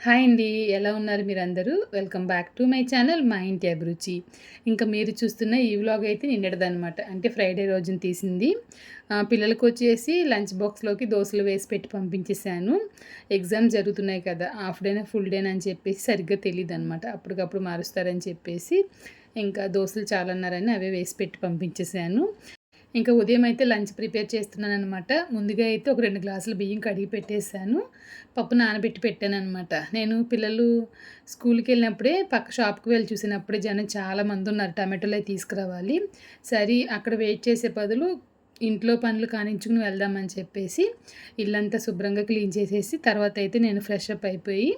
Hi అండి ఎలా ఉన్నారు మీరందరూ? Welcome back to my channel మా ఇంటి అభిరుచి. ఇంకా మీరు చూస్తున్న ఈ వ్లాగ్ అయితే నిన్నటిదనమాట అంటే ఫ్రైడే రోజున తీసింది. పిల్లలకు వచ్చేసి లంచ్ బాక్స్లోకి దోశలు వేసి పెట్టి పంపించేశాను. ఎగ్జామ్స్ జరుగుతున్నాయి కదా హాఫ్ డేనా ఫుల్ డేనా అని చెప్పేసి సరిగ్గా తెలియదు అనమాట అప్పటికప్పుడు మారుస్తారని చెప్పేసి ఇంకా దోశలు చాలా ఉన్నారని అవే వేసి పెట్టి పంపించేశాను. ఇంకా ఉదయం అయితే లంచ్ ప్రిపేర్ చేస్తున్నాను అనమాట ముందుగా అయితే ఒక రెండు గ్లాసులు బియ్యం కడిగి పెట్టేశాను. పప్పు నానబెట్టి పెట్టాను అనమాట నేను పిల్లలు స్కూల్కి వెళ్ళినప్పుడే పక్క షాప్కి వెళ్ళి చూసినప్పుడే జనం చాలామంది ఉన్నారు. టమాటోలు అవి తీసుకురావాలి. సరే అక్కడ వెయిట్ చేసే బదులు ఇంట్లో పనులు కానించుకుని వెళ్దామని చెప్పేసి ఇల్లంతా శుభ్రంగా క్లీన్ చేసేసి తర్వాత అయితే నేను ఫ్రెష్ అప్ అయిపోయి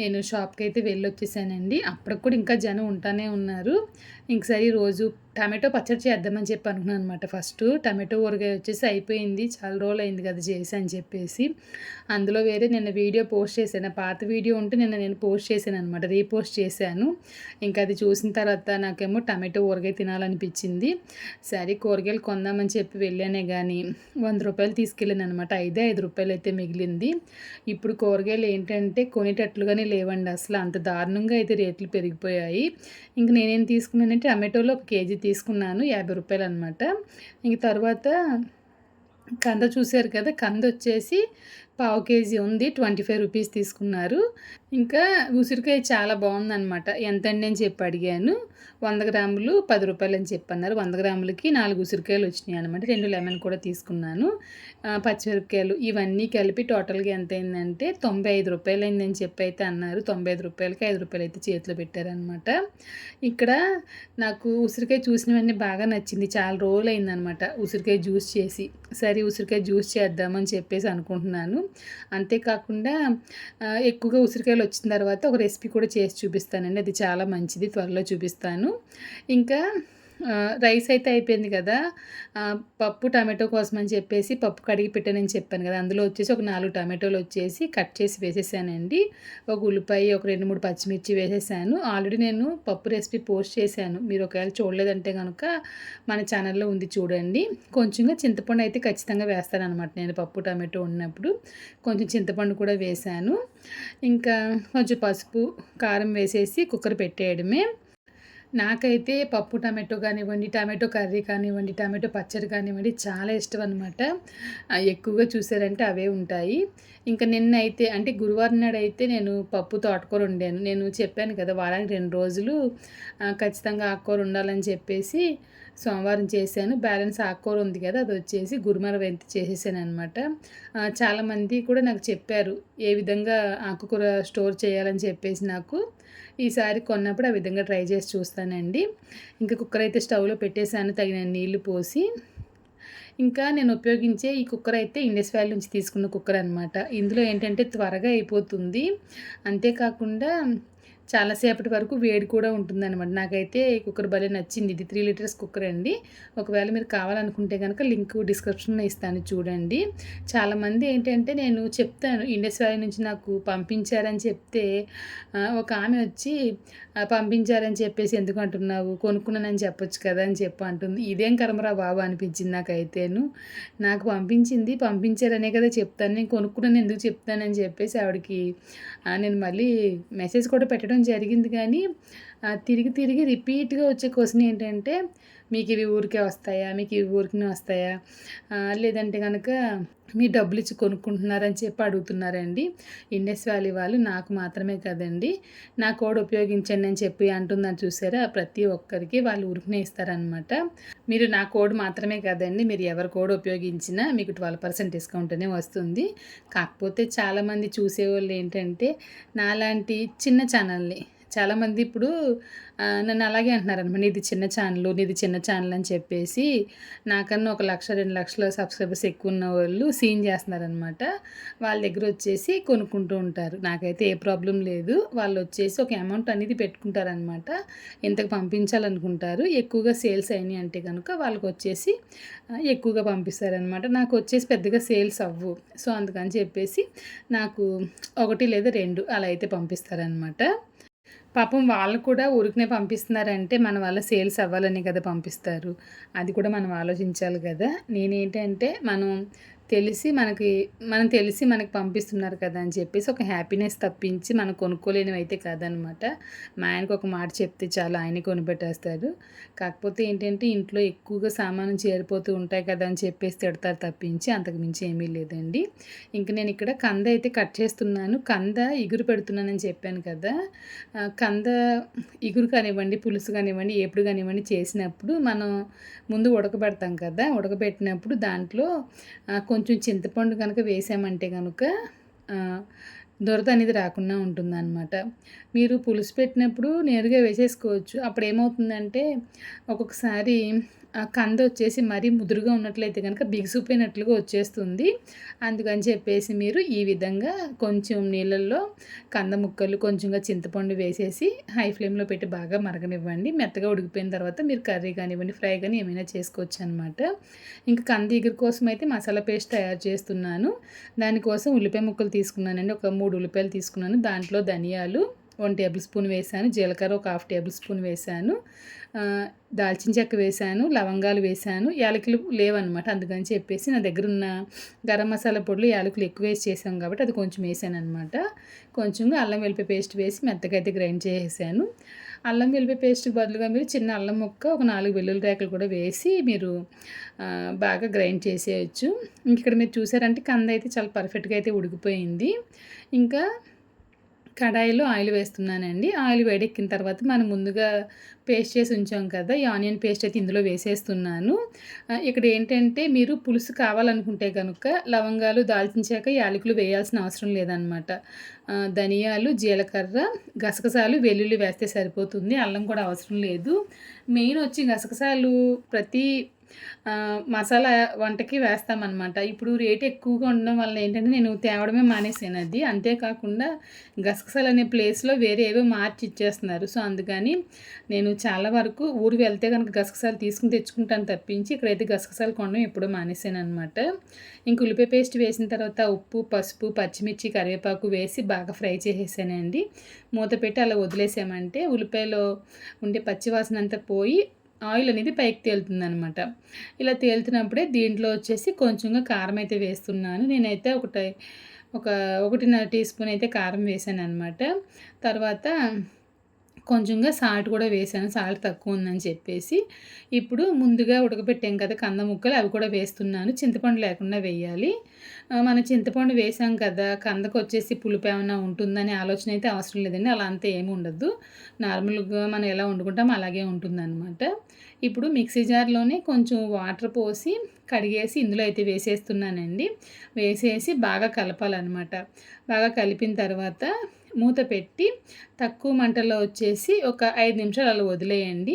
నేను షాప్కి అయితే వెళ్ళొచ్చేసానండి. అప్పటికి కూడా ఇంకా జనం ఉంటానే ఉన్నారు. ఇంకసారి రోజు టమాటో పచ్చడి చేద్దామని చెప్పి అనుకున్నాను అనమాట ఫస్ట్ టమాటో ఊరగాయ వచ్చేసి అయిపోయింది. చాలా రోజులు అయింది కదా చేసి అని చెప్పేసి. అందులో వేరే నిన్న వీడియో పోస్ట్ చేశాను. పాత వీడియో ఉంటే నిన్న నేను పోస్ట్ చేశాను అనమాట రీపోస్ట్ చేశాను. ఇంకా అది చూసిన తర్వాత నాకేమో టమాటో ఊరగాయ తినాలనిపించింది. సరే కూరగాయలు కొందామని చెప్పి వెళ్ళానే కానీ వంద రూపాయలు తీసుకెళ్ళాను అనమాట ఐదే ఐదు రూపాయలు అయితే మిగిలింది. ఇప్పుడు కూరగాయలు ఏంటంటే కొనేటట్లుగానే లేవండి. అసలు అంత దారుణంగా అయితే రేట్లు పెరిగిపోయాయి. ఇంక నేనేం తీసుకున్నానంటే టమాటోలో ఒక కేజీ తీసుకున్నాను యాభై రూపాయలు అనమాట ఇంక తర్వాత కంద చూశారు కదా కంద వచ్చేసి పావు కేజీ ఉంది ట్వంటీ ఫైవ్ రూపీస్ తీసుకున్నారు. ఇంకా ఉసిరికాయ చాలా బాగుందన్నమాట. ఎంతండి అని చెప్పి అడిగాను. వంద గ్రాములు పది రూపాయలు అని చెప్పి అన్నారు. వంద గ్రాములకి నాలుగు ఉసిరికాయలు వచ్చినాయి అనమాట రెండు లెమన్ కూడా తీసుకున్నాను. పచ్చిమిరపకాయలు ఇవన్నీ కలిపి టోటల్గా ఎంత అయిందంటే తొంభై ఐదు రూపాయలు అయిందని చెప్పి అయితే అన్నారు. తొంభై ఐదు రూపాయలకి ఐదు రూపాయలు అయితే చేతిలో పెట్టారనమాట ఇక్కడ నాకు ఉసిరికాయ చూసినవన్నీ బాగా నచ్చింది. చాలా రోజులు అయిందనమాట ఉసిరికాయ జ్యూస్ చేసి. సరే ఉసిరికాయ జ్యూస్ చేద్దామని చెప్పేసి అనుకుంటున్నాను. అంతేకాకుండా ఎక్కువగా ఉసిరికాయలు వచ్చిన తర్వాత ఒక రెసిపీ కూడా చేసి చూపిస్తానండి. అది చాలా మంచిది త్వరలో చూపిస్తాను. ఇంకా రైస్ అయితే అయిపోయింది కదా. పప్పు టమాటో కోసం అని చెప్పేసి పప్పు కడిగి పెట్టానని చెప్పాను కదా. అందులో వచ్చేసి ఒక నాలుగు టమాటోలు వచ్చేసి కట్ చేసి వేసేసానండి. ఒక ఉల్లిపాయ ఒక రెండు మూడు పచ్చిమిర్చి వేసేసాను. ఆల్రెడీ నేను పప్పు రెసిపీ పోస్ట్ చేశాను. మీరు ఒకవేళ చూడలేదంటే కనుక మన ఛానల్లో ఉంది చూడండి. కొంచెంగా చింతపండు అయితే ఖచ్చితంగా వేస్తాను అనమాట నేను పప్పు టమాటో ఉన్నప్పుడు. కొంచెం చింతపండు కూడా వేశాను ఇంకా కొంచెం పసుపు కారం వేసేసి కుక్కర్ పెట్టేయడమే. నాకైతే పప్పు టమాటో కానివ్వండి టమాటో కర్రీ కానివ్వండి టమాటో పచ్చడి కానివ్వండి చాలా ఇష్టం అనమాట ఎక్కువగా చూసారంటే అవే ఉంటాయి. ఇంకా నిన్న అయితే అంటే గురువారం నాడు అయితే నేను పప్పు తోటకూర వండాను. నేను చెప్పాను కదా వారానికి రెండు రోజులు ఖచ్చితంగా ఆకుకూర ఉండాలని చెప్పేసి సోమవారం చేశాను. బ్యాలెన్స్ ఆకుకూర ఉంది కదా అది వచ్చేసి గురుమర అయితే చేసేసాను అనమాట చాలామంది కూడా నాకు చెప్పారు ఏ విధంగా ఆకుకూర స్టోర్ చేయాలని చెప్పేసి నాకు. ఈసారి కొన్నప్పుడు ఆ విధంగా ట్రై చేసి చూస్తానండి. ఇంకా కుక్కర్ అయితే స్టవ్లో పెట్టేశాను తగిన నీళ్ళు పోసి. ఇంకా నేను ఉపయోగించే ఈ కుక్కర్ అయితే ఇండస్ వ్యాలీ నుంచి తీసుకున్న కుక్కర్ అనమాట ఇందులో ఏంటంటే త్వరగా అయిపోతుంది. అంతేకాకుండా చాలాసేపటి వరకు వేడి కూడా ఉంటుందన్నమాట. నాకైతే ఈ కుక్కర్ భలే నచ్చింది. ఇది త్రీ లీటర్స్ కుక్కర్ అండి. ఒకవేళ మీరు కావాలనుకుంటే కనుక లింక్ డిస్క్రిప్షన్లో ఇస్తాను చూడండి. చాలామంది ఏంటంటే నేను చెప్తాను ఇండస్ వ్యాలీ నుంచి నాకు పంపించారని చెప్తే ఒక ఆమె వచ్చి పంపించారని చెప్పేసి ఎందుకు అంటున్నావు? కొనుక్కున్నానని చెప్పొచ్చు కదా అని చెప్పి అంటుంది. ఇదేం కర్మరా బాబు అనిపించింది నాకైతేను. నాకు పంపించింది పంపించారనే కదా చెప్తాను. నేను కొనుక్కున్నాను ఎందుకు చెప్తానని చెప్పేసి ఆవిడకి నేను మళ్ళీ మెసేజ్ కూడా పెట్టడం జరిగింది కానీ తిరిగి తిరిగి రిపీట్గా వచ్చే క్వశ్చన్ ఏంటంటే మీకు ఇవి ఊరికే వస్తాయా? మీకు ఇవి ఊరికనే వస్తాయా? లేదంటే కనుక మీ డబ్బులు ఇచ్చి కొనుక్కుంటున్నారని చెప్పి అడుగుతున్నారండి. ఇండస్ వ్యాలీ వాళ్ళు నాకు మాత్రమే కదండి. నా కోడ్ ఉపయోగించండి అని చెప్పి అంటుందని చూసారా? ప్రతి ఒక్కరికి వాళ్ళు ఉరికినే ఇస్తారనమాట మీరు నా కోడ్ మాత్రమే కదండి. మీరు ఎవరి కోడ్ ఉపయోగించినా మీకు ట్వెల్వ్ పర్సెంట్ డిస్కౌంట్ అనే వస్తుంది. కాకపోతే చాలామంది చూసేవాళ్ళు ఏంటంటే నాలాంటి చిన్న ఛానల్ని చాలామంది ఇప్పుడు నన్ను అలాగే అంటున్నారు అనమాట నీది చిన్న ఛానల్ నీది చిన్న ఛానల్ అని చెప్పేసి నాకన్నా ఒక లక్ష రెండు లక్షల సబ్స్క్రైబర్స్ ఎక్కువ ఉన్న వాళ్ళు సీన్ చేస్తున్నారనమాట. వాళ్ళ దగ్గర వచ్చేసి కొనుక్కుంటూ ఉంటారు. నాకైతే ఏ ప్రాబ్లం లేదు. వాళ్ళు వచ్చేసి ఒక అమౌంట్ అనేది పెట్టుకుంటారనమాట. ఇంతకు పంపించాలనుకుంటారు. ఎక్కువగా సేల్స్ అయినాయి అంటే కనుక వాళ్ళకి వచ్చేసి ఎక్కువగా పంపిస్తారనమాట. నాకు వచ్చేసి పెద్దగా సేల్స్ అవ్వు. సో అందుకని చెప్పేసి నాకు ఒకటి లేదా రెండు అలా అయితే పంపిస్తారనమాట. పాపం వాళ్ళు కూడా ఊరికినే పంపిస్తున్నారంటే మన వల్ల సేల్స్ అవ్వాలని కదా పంపిస్తారు. అది కూడా మనం ఆలోచించాలి కదా. నేనేంటంటే మనం తెలిసి మనకి మనం తెలిసి మనకి పంపిస్తున్నారు కదా అని చెప్పేసి ఒక హ్యాపీనెస్ తప్పించి మనం కొనుక్కోలేనివి అయితే కాదనమాట. మా ఆయనకు ఒక మాట చెప్తే చాలా ఆయన కొనిపెట్టేస్తారు కాకపోతే ఏంటంటే ఇంట్లో ఎక్కువగా సామాను చేరిపోతూ ఉంటాయి కదా అని చెప్పేసి తిడతారు తప్పించి అంతకు మించి ఏమీ లేదండి. ఇంక నేను ఇక్కడ కంద అయితే కట్ చేస్తున్నాను. కంద ఇగురు పెడుతున్నానని చెప్పాను కదా. కంద ఇగురు కానివ్వండి పులుసు కానివ్వండి ఎప్పుడు కానివ్వండి చేసినప్పుడు మనం ముందు ఉడకబెడతాం కదా. ఉడకబెట్టినప్పుడు దాంట్లో కొంచెం కొంచెం చింతపండు కనుక వేసామంటే కనుక దురద అనేది రాకుండా ఉంటుందన్నమాట. మీరు పులుసు పెట్టినప్పుడు నేరుగా వేసేసుకోవచ్చు. అప్పుడు ఏమవుతుందంటే ఒక్కొక్కసారి కంద వచ్చేసి మరీ ముదురుగా ఉన్నట్లయితే కనుక బిగుసిపోయినట్లుగా వచ్చేస్తుంది. అందుకని చెప్పేసి మీరు ఈ విధంగా కొంచెం నీళ్ళల్లో కంద ముక్కలు కొంచెంగా చింతపండు వేసేసి హై ఫ్లేమ్లో పెట్టి బాగా మరగనివ్వండి. మెత్తగా ఉడికిపోయిన తర్వాత మీరు కర్రీ కానివ్వండి ఫ్రై కానీ ఏమైనా చేసుకోవచ్చు అనమాట ఇంకా కంద ఎగురు కోసం అయితే మసాలా పేస్ట్ తయారు చేస్తున్నాను. దానికోసం ఉల్లిపాయ ముక్కలు తీసుకున్నానండి. ఒక మూడు ఉల్లిపాయలు తీసుకున్నాను. దాంట్లో ధనియాలు వన్ టేబుల్ స్పూన్ వేసాను జీలకర్ర ఒక హాఫ్ టేబుల్ స్పూన్ వేసాను దాల్చిన చెక్క వేసాను లవంగాలు వేసాను యాలకులు లేవన్నమాట. అందుకని చెప్పేసి నా దగ్గర ఉన్న గరం మసాలా పొడులు యాలకులు ఎక్కువ వేసి చేసాం కాబట్టి అది కొంచెం వేసాను అనమాట కొంచెంగా అల్లం వెల్లిపాయ పేస్ట్ వేసి మెత్తగా అయితే గ్రైండ్ చేసేసాను. అల్లం వెల్లిపాయ పేస్ట్ బదులుగా మీరు చిన్న అల్లం ముక్క ఒక నాలుగు వెల్లుల్లి రేకలు కూడా వేసి మీరు బాగా గ్రైండ్ చేసేయచ్చు. ఇక్కడ మీరు చూసారంటే కంద అయితే చాలా పర్ఫెక్ట్గా అయితే ఉడికిపోయింది. ఇంకా కడాయిలో ఆయిల్ వేస్తున్నానండి. ఆయిల్ వేడెక్కిన తర్వాత మనం ముందుగా పేస్ట్ చేసి ఉంచాం కదా ఈ ఆనియన్ పేస్ట్ అయితే ఇందులో వేసేస్తున్నాను. ఇక్కడ ఏంటంటే మీరు పులుసు కావాలనుకుంటే కనుక లవంగాలు దాల్చించాక యాలకులు వేయాల్సిన అవసరం లేదనమాట. ధనియాలు జీలకర్ర గసగసాలు వెల్లుల్లి వేస్తే సరిపోతుంది అల్లం కూడా అవసరం లేదు. మెయిన్ వచ్చి గసగసాలు ప్రతి మసాలా వంటకి వేస్తామన్నమాట. ఇప్పుడు రేట్ ఎక్కువగా ఉండడం వల్ల ఏంటంటే నేను తేవడమే మానేసాను అది. అంతేకాకుండా గసగసాలు అనే ప్లేస్లో వేరే ఏవో మార్చి ఇచ్చేస్తున్నారు. సో అందుకని నేను చాలా వరకు ఊరు వెళ్తే కనుక గసగసాలు తీసుకుని తెచ్చుకుంటాను తప్పించి ఇక్కడైతే గసగసాలు కొనడం ఎప్పుడూ మానేసాను అనమాట ఇంక ఉల్లిపాయ పేస్ట్ వేసిన తర్వాత ఉప్పు పసుపు పచ్చిమిర్చి కరివేపాకు వేసి బాగా ఫ్రై చేసేసానండి. మూత పెట్టి అలా వదిలేసామంటే ఉల్లిపాయలో ఉండే పచ్చివాసన అంతా పోయి ఆయిల్ అనేది పైకి తేలుతుంది అనమాట ఇలా తేలుతున్నప్పుడే దీంట్లో వచ్చేసి కొంచెంగా కారం అయితే వేస్తున్నాను. నేనైతే ఒకటి ఒక ఒకటిన్నర టీ స్పూన్ అయితే కారం వేసాను అనమాట తర్వాత కొంచెంగా సాల్ట్ కూడా వేసాను. సాల్ట్ తక్కువ ఉందని చెప్పేసి. ఇప్పుడు ముందుగా ఉడకబెట్టాం కదా కంద ముక్కలు అవి కూడా వేస్తున్నాను. చింతపండు లేకుండా వేయాలి. మనం చింతపండు వేసాం కదా కందకు వచ్చేసి పులుపు ఏమైనా ఉంటుందనే ఆలోచన అయితే అవసరం లేదండి. అలా అంతా ఏమి ఉండదు. నార్మల్గా మనం ఎలా వండుకుంటామో అలాగే ఉంటుందన్నమాట. ఇప్పుడు మిక్సీ జార్లోనే కొంచెం వాటర్ పోసి కడిగేసి ఇందులో అయితే వేసేస్తున్నానండి. వేసేసి బాగా కలపాలన్నమాట. బాగా కలిపిన తర్వాత మూత పెట్టి తక్కువ మంటలో వచ్చేసి ఒక ఐదు నిమిషాలు అలా వదిలేయండి.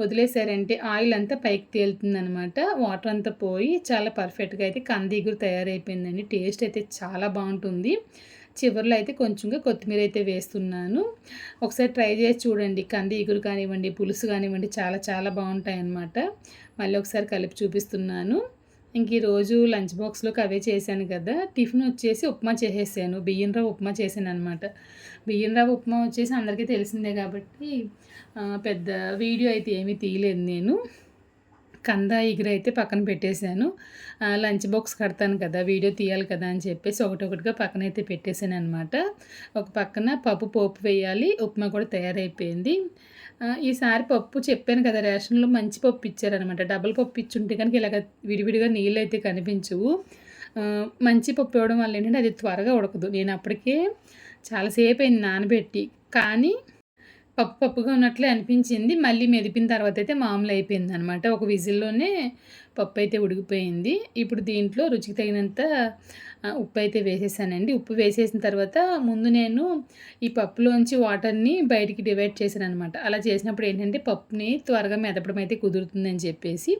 వదిలేసారంటే ఆయిల్ అంతా పైకి తేలుతుందనమాట వాటర్ అంతా పోయి చాలా పర్ఫెక్ట్గా అయితే కందిగురు తయారైపోయిందండి. టేస్ట్ అయితే చాలా బాగుంటుంది. చివరిలో అయితే కొంచెంగా కొత్తిమీర అయితే వేస్తున్నాను. ఒకసారి ట్రై చేసి చూడండి. కంది ఇగురు కానివ్వండి పులుసు కానివ్వండి చాలా చాలా బాగుంటాయి అన్నమాట మళ్ళీ ఒకసారి కలిపి చూపిస్తున్నాను. ఇంక ఈరోజు లంచ్ బాక్స్లోకి అవే చేశాను కదా టిఫిన్ వచ్చేసి ఉప్మా చేసేసాను బియ్యం రవ్వ ఉప్మా చేశాను అనమాట బియ్యం రవ్వ ఉప్మా వచ్చేసి అందరికీ తెలిసిందే కాబట్టి పెద్ద వీడియో అయితే ఏమీ తీయలేదు నేను. కంద ఎగురు అయితే పక్కన పెట్టేశాను. లంచ్ బాక్స్ కడతాను కదా వీడియో తీయాలి కదా అని చెప్పేసి ఒకటొకటిగా పక్కన అయితే పెట్టేశాను అనమాట ఒక పక్కన పప్పు పోపు వేయాలి ఉప్మా కూడా తయారైపోయింది. ఈసారి పప్పు చెప్పాను కదా రేషన్లో మంచి పప్పు ఇచ్చారనమాట డబుల్ పప్పు ఇచ్చుంటే కనుక ఇలాగ విడివిడిగా నీళ్ళు అయితే కనిపించవు మంచి పప్పు ఇవ్వడం వల్ల ఏంటంటే అది త్వరగా ఉడకదు. నేను అప్పటికే చాలాసేపు అయింది నానబెట్టి. కానీ పప్పు పప్పుగా ఉన్నట్లే అనిపించింది. మళ్ళీ మెదిపిన తర్వాత అయితే మామూలు అయిపోయింది అనమాట ఒక విజిల్లోనే పప్పు అయితే ఉడికిపోయింది. ఇప్పుడు దీంట్లో రుచికి తగినంత ఉప్పు అయితే వేసేసానండి. ఉప్పు వేసేసిన తర్వాత ముందు నేను ఈ పప్పులోంచి వాటర్ని బయటికి డివైడ్ చేశాను అనమాట అలా చేసినప్పుడు ఏంటంటే పప్పుని త్వరగా మెదపడం అయితే కుదురుతుందని చెప్పేసి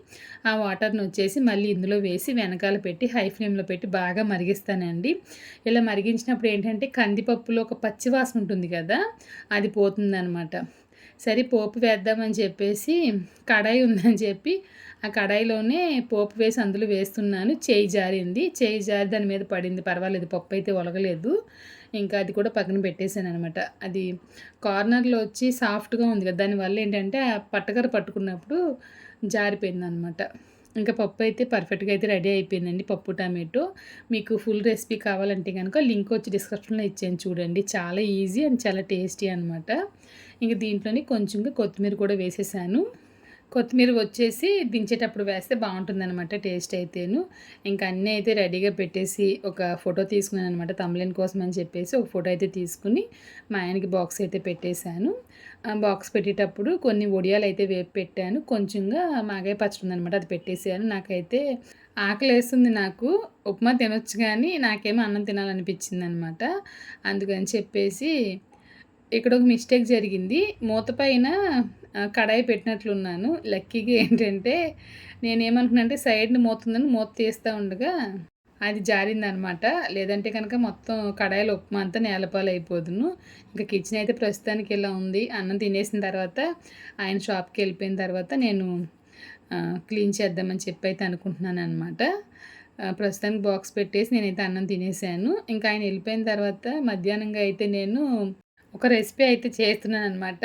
ఆ వాటర్ని వచ్చేసి మళ్ళీ ఇందులో వేసి వెనకాల పెట్టి హై ఫ్లేమ్లో పెట్టి బాగా మరిగిస్తానండి. ఇలా మరిగించినప్పుడు ఏంటంటే కందిపప్పులో ఒక పచ్చివాసన ఉంటుంది కదా అది పోతుందనమాట సరే పోపు వేద్దామని చెప్పేసి కడాయి ఉందని చెప్పి ఆ కడాయిలోనే పోపు వేసి అందులో వేస్తున్నాను. చేయి జారింది. చేయి జారి దాని మీద పడింది. పర్వాలేదు పప్పు అయితే ఒలగలేదు. ఇంకా అది కూడా పక్కన పెట్టేశాను అనమాట అది కార్నర్లో వచ్చి సాఫ్ట్గా ఉంది కదా దానివల్ల ఏంటంటే ఆ పట్టకర పట్టుకున్నప్పుడు జారిపోయింది అనమాట ఇంకా పప్పు అయితే పర్ఫెక్ట్గా అయితే రెడీ అయిపోయిందండి. పప్పు టమాటో. మీకు ఫుల్ రెసిపీ కావాలంటే కనుక లింక్ వచ్చి డిస్క్రిప్షన్లో ఇచ్చాను చూడండి. చాలా ఈజీ అండ్ చాలా టేస్టీ అనమాట ఇంకా దీంట్లోనే కొంచెంగా కొత్తిమీర కూడా వేసేసాను. కొత్తిమీర వచ్చేసి దించేటప్పుడు వేస్తే బాగుంటుందన్నమాట టేస్ట్ అయితేను. ఇంకా అన్నీ అయితే రెడీగా పెట్టేసి ఒక ఫోటో తీసుకున్నాను అనమాట తమ్లెన్ కోసం అని చెప్పేసి ఒక ఫోటో అయితే తీసుకుని మా ఆయనకి బాక్స్ అయితే పెట్టేశాను. బాక్స్ పెట్టేటప్పుడు కొన్ని ఒడియాలు అయితే వేపు పెట్టాను. కొంచెంగా మాగాయ పచ్చడి ఉందనమాట అది పెట్టేసాను నాకైతే ఆకలి వేస్తుంది నాకు. ఉప్మా తినొచ్చు కానీ నాకేమో అన్నం తినాలనిపించింది అనమాట అందుకని చెప్పేసి ఇక్కడ ఒక మిస్టేక్ జరిగింది. మూత పైన కడాయి పెట్టినట్లున్నాను. లక్కీగా ఏంటంటే నేనేమనుకున్నానంటే సైడ్ని మూతుందని మూత తీస్తూ ఉండగా అది జారిందనమాట. లేదంటే కనుక మొత్తం కడాయిలో ఉప్మా అంతా నేలపాలు అయిపోదును ఇంకా కిచెన్ అయితే ప్రస్తుతానికి ఇలా ఉంది. అన్నం తినేసిన తర్వాత ఆయన షాప్కి వెళ్ళిపోయిన తర్వాత నేను క్లీన్ చేద్దామని చెప్పి అయితే అనుకుంటున్నాను అనమాట ప్రస్తుతానికి బాక్స్ పెట్టేసి నేనైతే అన్నం తినేసాను. ఇంకా ఆయన వెళ్ళిపోయిన తర్వాత మధ్యాహ్నంగా అయితే నేను ఒక రెసిపీ అయితే చేస్తున్నాను అనమాట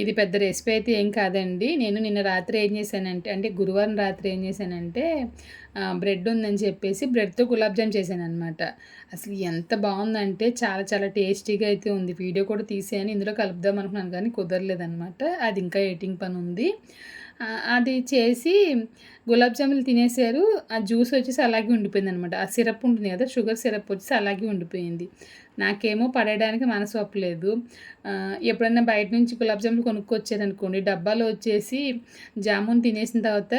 ఇది పెద్ద రెసిపీ అయితే ఏం కాదండి. నేను నిన్న రాత్రి ఏం చేశానంటే అంటే గురువారం రాత్రి ఏం చేశానంటే బ్రెడ్ ఉందని చెప్పేసి బ్రెడ్తో గులాబ్ జామ్ చేశాను అనమాట అసలు ఎంత బాగుందంటే చాలా చాలా టేస్టీగా అయితే ఉంది. వీడియో కూడా తీసాను ఇందులో కలుపుదాం అనుకున్నాను కానీ కుదరలేదనమాట అది ఇంకా ఎయిటింగ్ పని ఉంది. అది చేసి గులాబ్ జాములు తినేసారు ఆ జ్యూస్ వచ్చేసి అలాగే ఉండిపోయింది అనమాట ఆ సిరప్ ఉంటుంది కదా షుగర్ సిరప్ వచ్చేసి అలాగే ఉండిపోయింది. నాకేమో పడేయడానికి మనసు ఒప్పలేదు. ఎప్పుడైనా బయట నుంచి గులాబ్ జాములు కొనుక్కొచ్చారనుకోండి డబ్బాలో వచ్చేసి జామున్ తినేసిన తర్వాత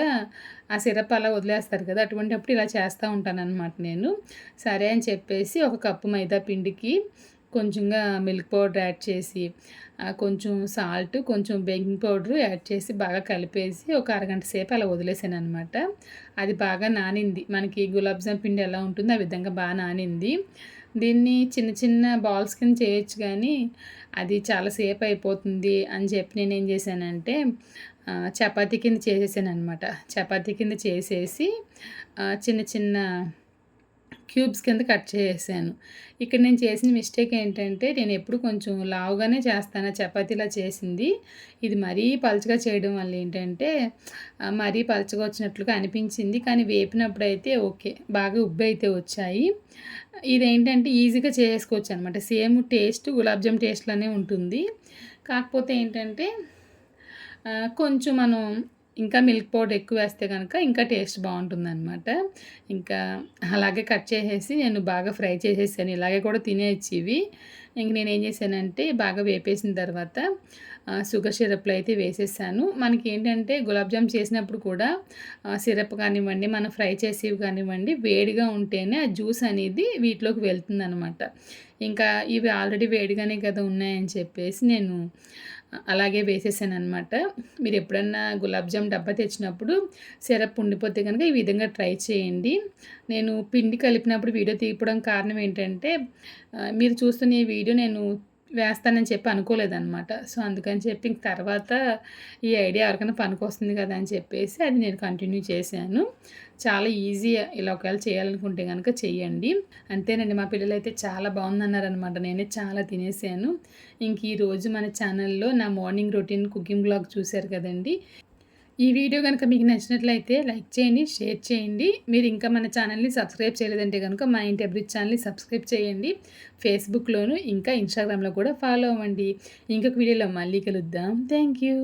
ఆ సిరప్ అలా వదిలేస్తారు కదా అటువంటిప్పుడు ఇలా చేస్తూ ఉంటాను అనమాట నేను. సరే అని చెప్పేసి ఒక కప్పు మైదా పిండికి కొంచెంగా మిల్క్ పౌడర్ యాడ్ చేసి కొంచెం సాల్ట్ కొంచెం బేకింగ్ పౌడర్ యాడ్ చేసి బాగా కలిపేసి ఒక అరగంట సేపు అలా వదిలేసాను అనమాట అది బాగా నానింది. మనకి గులాబ్ జామ్ పిండి ఎలా ఉంటుందో ఆ విధంగా బాగా నానింది. దీన్ని చిన్న చిన్న బాల్స్ కింద చేయొచ్చు కానీ అది చాలా సేపు అయిపోతుంది అని చెప్పి నేను ఏం చేశానంటే చపాతీ కింద చేసేసాను అనమాట చపాతీ కింద చేసేసి చిన్న చిన్న క్యూబ్స్ కింద కట్ చేసాను ఇక్కడ నేను చేసిన మిస్టేక్ ఏంటంటే నేను ఎప్పుడు కొంచెం లావుగానే చేస్తాను. చపాతీలా చేసింది. ఇది మరీ పలుచగా చేయడం వల్ల ఏంటంటే మరీ పలుచగా వచ్చినట్లుగా అనిపించింది. కానీ వేపినప్పుడు అయితే ఓకే బాగా ఉబ్బి అయితే వచ్చాయి. ఇదేంటంటే ఈజీగా చేసుకోవచ్చు అనమాట సేమ్ టేస్ట్ గులాబ్ జామ్ టేస్ట్లోనే ఉంటుంది. కాకపోతే ఏంటంటే కొంచెం మనం ఇంకా మిల్క్ పౌడర్ ఎక్కువ వేస్తే కనుక ఇంకా టేస్ట్ బాగుంటుందన్నమాట. ఇంకా అలాగే కట్ చేసేసి నేను బాగా ఫ్రై చేసేసాను. ఇలాగే కూడా తినేయచ్చు ఇవి. ఇంక నేను ఏం చేశానంటే బాగా వేపేసిన తర్వాత షుగర్ సిరప్లో అయితే వేసేసాను. మనకి ఏంటంటే గులాబ్ జామ్ చేసినప్పుడు కూడా సిరప్ కానివ్వండి మనం ఫ్రై చేసేవి కానివ్వండి వేడిగా ఉంటేనే ఆ జ్యూస్ అనేది వీటిలోకి వెళ్తుందనమాట ఇంకా ఇవి ఆల్రెడీ వేడిగానే కదా ఉన్నాయని చెప్పేసి నేను అలాగే వేసేసాను అనమాట మీరు ఎప్పుడన్నా గులాబ్ జామ్ డబ్బా తెచ్చినప్పుడు సిరప్ ఉండిపోతే కనుక ఈ విధంగా ట్రై చేయండి. నేను పిండి కలిపినప్పుడు వీడియో తీయడం కారణం ఏంటంటే మీరు చూస్తున్న ఈ వీడియో నేను వేస్తానని చెప్పి అనుకోలేదన్నమాట. సో అందుకని చెప్పి ఇంక తర్వాత ఈ ఐడియా ఎవరికైనా పనికొస్తుంది కదా అని చెప్పేసి అది నేను కంటిన్యూ చేశాను. చాలా ఈజీ ఇలా ఒకవేళ చేయాలనుకుంటే కనుక చేయండి అంతేనండి మా పిల్లలు అయితే చాలా బాగుందన్నారనమాట నేనే చాలా తినేసాను. ఇంక ఈరోజు మన ఛానల్లో నా మార్నింగ్ రొటీన్ కుకింగ్ బ్లాగ్ చూశారు కదండి. ఈ వీడియో కనుక మీకు నచ్చినట్లయితే లైక్ చేయండి షేర్ చేయండి. మీరు ఇంకా మన ఛానల్ని సబ్స్క్రైబ్ చేయలేదంటే కనుక మా ఇంటి అభివృద్ధి ఛానల్ని సబ్స్క్రైబ్ చేయండి. ఫేస్బుక్లోను ఇంకా ఇన్స్టాగ్రామ్లో కూడా ఫాలో అవ్వండి. ఇంకొక వీడియోలో మళ్ళీ కలుద్దాం. Thank you